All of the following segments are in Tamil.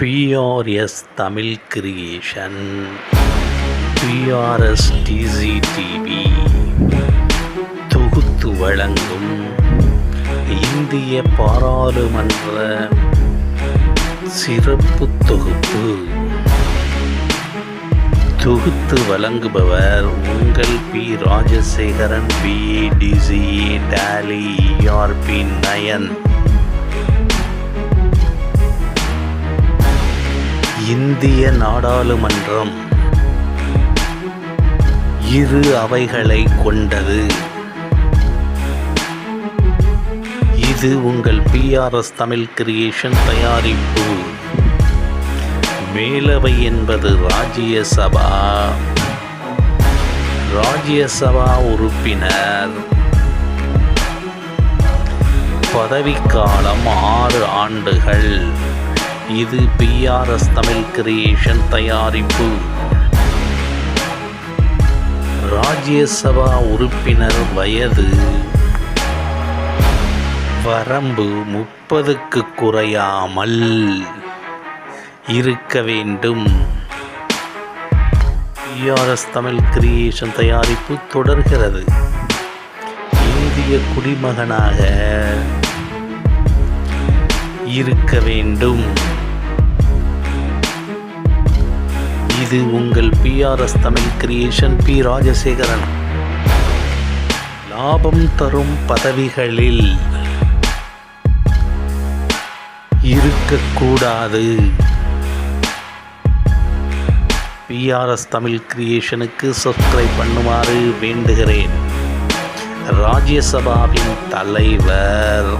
PRS Tamil creation PRS DC TV தொகுத்து வழங்கும் இந்திய பாராளுமன்ற சிறப்பு தொகுப்பு. தொகுத்து வழங்குபவர் உங்கள் பி. ராஜசேகரன் பிஏடிசிஏ டாலி இஆர்பி நயன். இந்திய நாடாளுமன்றம் இரு அவைகளை கொண்டது. இது உங்கள் பிஆர்எஸ் தமிழ் கிரியேஷன் தயாரிப்பு. மேலவை என்பது ராஜ்யசபா. ராஜ்யசபா உறுப்பினர். பதவிக்காலம் ஆறு ஆண்டுகள். இது பிஆர்எஸ் தமிழ் கிரியேஷன் தயாரிப்பு. ராஜ்யசபா உறுப்பினர் வயது வரம்பு முப்பதுக்கு குறையாமல் இருக்க வேண்டும். பிஆர்எஸ் தமிழ் கிரியேஷன் தயாரிப்பு தொடர்கிறது. இந்திய குடிமகனாக இருக்க வேண்டும். இது உங்கள் PRS Tamil creation P Rajasekaran. லாபம் தரும் பதவிகளில் இருக்கக்கூடாது. பிஆர்எஸ் தமிழ் கிரியேஷனுக்கு சப்ஸ்கிரைப் பண்ணுமாறு வேண்டுகிறேன். ராஜ்யசபாவின் தலைவர்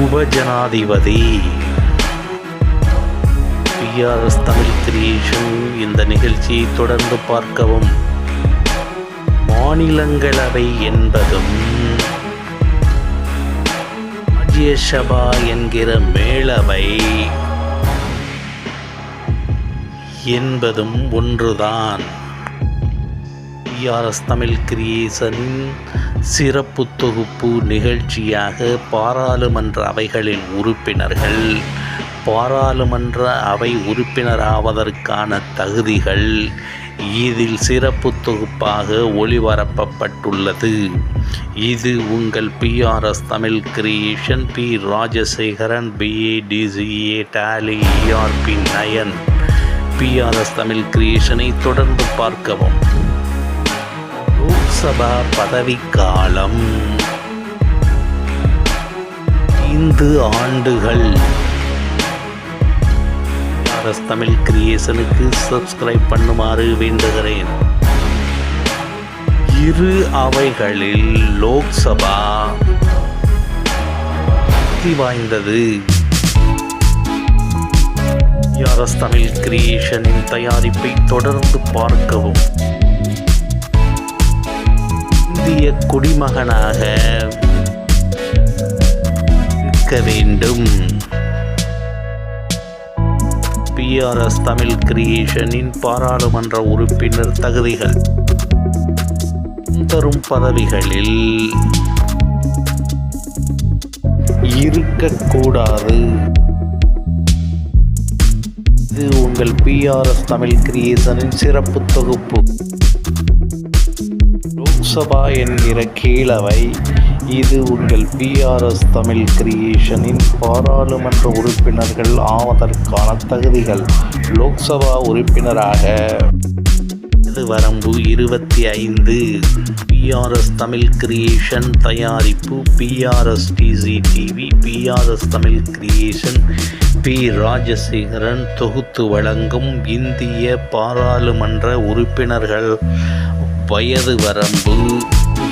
உபஜனாதிபதி பிஆர்எஸ் தமிழ் கிரியேஷன் இந்த நிகழ்ச்சியை தொடர்ந்து பார்க்கவும். மாநிலங்களவை என்பதும் ராஜ்யசபா என்கிற மேளவை என்பதும் ஒன்றுதான். ஐஆர்எஸ் தமிழ் கிரியேசன் சிறப்பு தொகுப்பு நிகழ்ச்சியாக பாராளுமன்ற அவைகளின் உறுப்பினர்கள் பாராளுமன்ற அவை உறுப்பினராவதற்கான தகுதிகள் இதில் சிறப்பு தொகுப்பாக ஒளிபரப்பப்பட்டுள்ளது. இது உங்கள் PRS Tamil creation P Rajasekaran BA DCA Tally ERP nine. PRS Tamil கிரியேஷனை தொடர்ந்து பார்க்கவும். லோக்சபா பதவிக்காலம். ஐந்து ஆண்டுகள். ஆர்எஸ் தமிழ் கிரியேஷனுக்கு சப்ஸ்கிரைப் பண்ணுமாறு வேண்டுகிறேன். இரு அவைகளில் லோக்சபா சக்தி வாய்ந்தது. ஆர்எஸ் தமிழ் கிரியேஷனின் தயாரிப்பை தொடர்ந்து பார்க்கவும். இந்திய குடிமகனாக இருக்க வேண்டும். டிஆர்எஸ் தமிழ் கிரியேஷனின் பாராளுமன்ற உறுப்பினர் தகுதிகள். தரும் பதவிகளில் இருக்கக்கூடாது இது உங்கள் பிஆர்எஸ் தமிழ் கிரியேஷனின் சிறப்பு தொகுப்பு. லோக்சபா என்கிற கீழவை இது உங்கள் பிஆர்எஸ் தமிழ் கிரியேஷனின் பாராளுமன்ற உறுப்பினர்கள் ஆவதற்கான தகுதிகள் லோக்சபா உறுப்பினராக. வரம்பு இருபத்தி ஐந்து. பிஆர்எஸ் தமிழ் கிரியேஷன் தயாரிப்பு PRS DC TV PRS Tamil creation P Rajasekaran தொகுத்து வழங்கும் இந்திய பாராளுமன்ற உறுப்பினர்கள். வயது வரம்பு.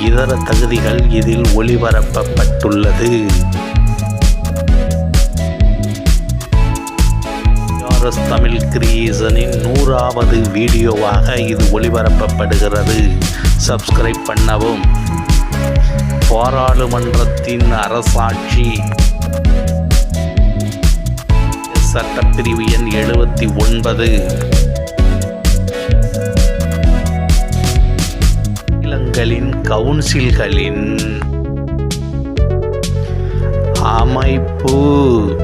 இதர தகுதிகள் இதில் ஒளிபரப்பப்பட்டுள்ளது. எக்ஸ்பிரஸ் தமிழ் கிரியேசனின் நூறாவது வீடியோவாக இது ஒளிபரப்பப்படுகிறது. சப்ஸ்கிரைப் பண்ணவும். பாராளுமன்றத்தின் அரசாட்சி. சட்டப்பிரிவு எண் எழுபத்தி ஒன்பது. மாநிலங்களின் கவுன்சில்களின் அமைப்பு.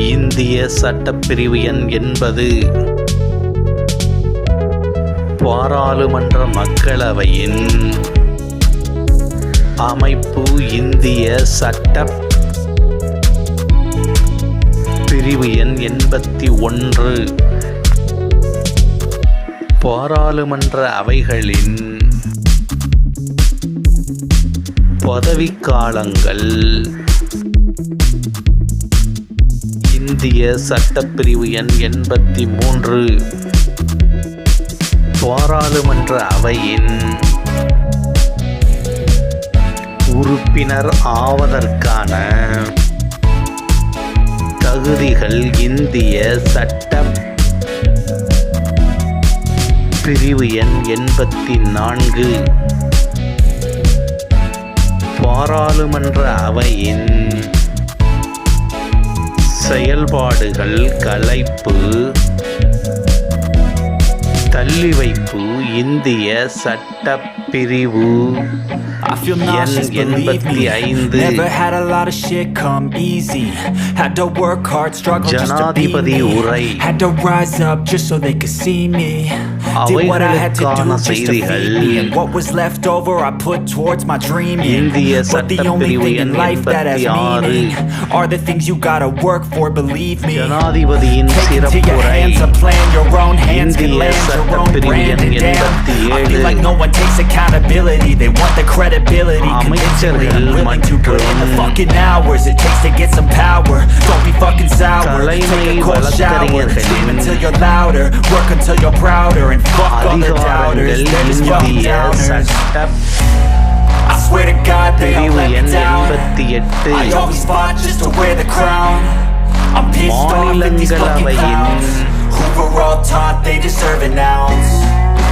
இந்திய சட்டப்பிரிவு எண் என்பது. பாராளுமன்ற மக்களவையின் அமைப்பு இந்திய சட்ட பிரிவு எண் எண்பத்தி ஒன்று. பாராளுமன்ற அவைகளின் பதவிக்காலங்கள் இந்திய சட்டப்பிரிவு எண் எண்பத்தி மூன்று பாராளுமன்ற அவையின் உறுப்பினர் ஆவதற்கான தகுதிகள் இந்திய சட்ட பிரிவு எண் எண்பத்தி நான்கு பாராளுமன்ற அவையின் செயல்பாடுகள் கலைப்பு தள்ளிவைப்பு இந்திய சட்டப்பிரிவு I feel எண் nauseous, believe எண்பத்தி me ஐந்து Never had a lot of shit come easy Had to work hard, struggle just to be ஜனாதிபதி me உரை. Had to rise up just so they could see me Did what I had to do just to feed me, and what was left over I put towards my dreaming. But the only thing in life that has meaning are the things you gotta work for. Believe me. Take it to your hands a plan, your own hands can land your own brand. And damn, I feel like no one takes accountability. They want the credibility. Convincingly, I'm willing to put in the fucking hours it takes to get some power. Don't be fucking sour. Take a cold shower. Sleep until you're louder. Work until you're prouder. And and fuck all the doubters. They're just downers. I swear to God they all let me down. I always fought just to wear the crown. I'm pissed off at these fucking clowns Who were all taught they deserve an ounce.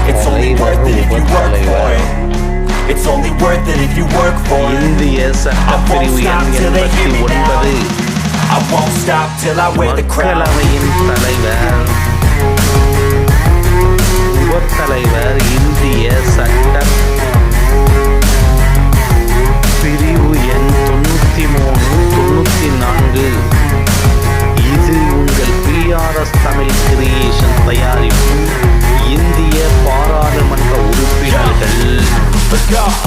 It's only worth it if you work for it. It's only worth it if you work for it. I won't stop till they hear me now. I won't stop till I wear the crown.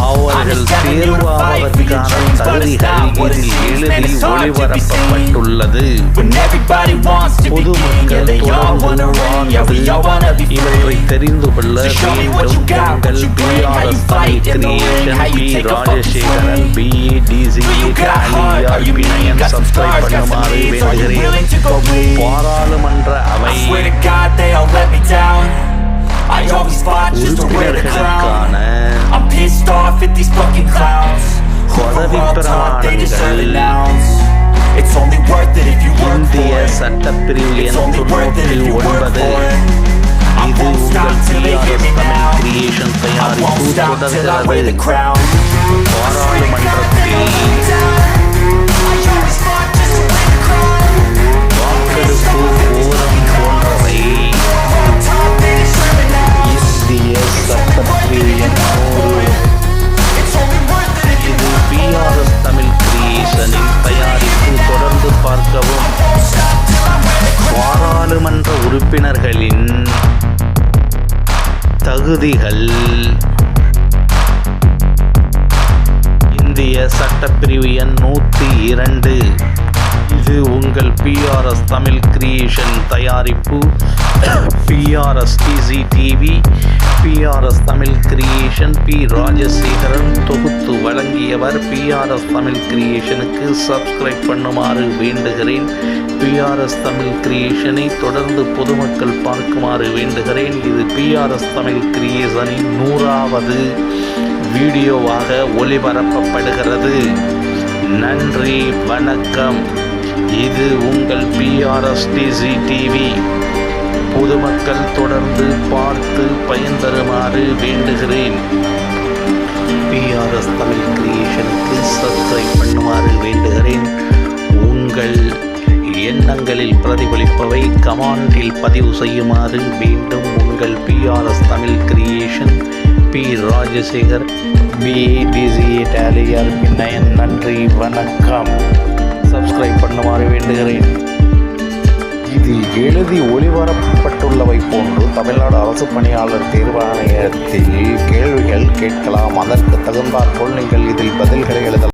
அவர்கள் தேர்வாவதற்கான தகுதிகள் இதில் எழுதி ஒளிபரப்பப்பட்டுள்ளது பொது தொடர்பு இவற்றை தெரிந்து கொள்ள மீண்டும் உங்கள் BRS creation P Rajasekaran BE DC பிணையன் subscribe பண்ணுமாறு வேண்டுகிறேன் பாராளுமன்ற அவை I always fought just to wear the crown. I'm pissed off at these fucking clowns. Who were all taught they deserve an ounce It's only worth it if you work for it. It's only worth it if you work for it. I won't stop till they hear me now. I won't stop till I wear the crown. I'm to God they I always just to the crown? தகுதிகள் இந்திய சட்டப்பிரிவு எண் நூற்றி இரண்டு. இது உங்கள் பிஆர்எஸ் தமிழ் கிரியேஷன் தயாரிப்பு. PRS TV PRS Tamil creation P Rajasekaran தொகுத்து வழங்கியவர். பிஆர்எஸ் தமிழ் கிரியேஷனுக்கு சப்ஸ்கிரைப் பண்ணுமாறு வேண்டுகிறேன். பிஆர்எஸ் தமிழ் கிரியேஷனை தொடர்ந்து பொதுமக்கள் பார்க்குமாறு வேண்டுகிறேன். இது பிஆர்எஸ் தமிழ் கிரியேஷனின் நூறாவது வீடியோவாக ஒளிபரப்பப்படுகிறது. நன்றி வணக்கம். இது உங்கள் பிஆர்எஸ் டிசி டிவி பொதுமக்கள் தொடர்ந்து பார்த்து பயன்பெறுமாறு வேண்டுகிறேன். பிஆர்எஸ் தமிழ் கிரியேஷனுக்கு சப்ஸ்கிரைப் பண்ணுமாறு வேண்டுகிறேன். உங்கள் எண்ணங்களில் பிரதிபலிப்பவை. கமாண்டில் பதிவு செய்யுமாறு மீண்டும் உங்கள் PRS Tamil creation P Rajasekar பிஏடிசிஏ டேலியர் பின்னயன் நன்றி வணக்கம். சப்ஸ்கிரைப் பண்ணுமாறு வேண்டுகிறேன். இதில் எழுதி ஒளிபரப்பப்பட்டுள்ளவை போன்று தமிழ்நாடு அரசு பணியாளர் தேர்வாணையத்தில் கேள்விகள் கேட்கலாம். அதற்கு தகுந்தாற்போல் நீங்கள் இதில் பதில்களை எழுதலாம்.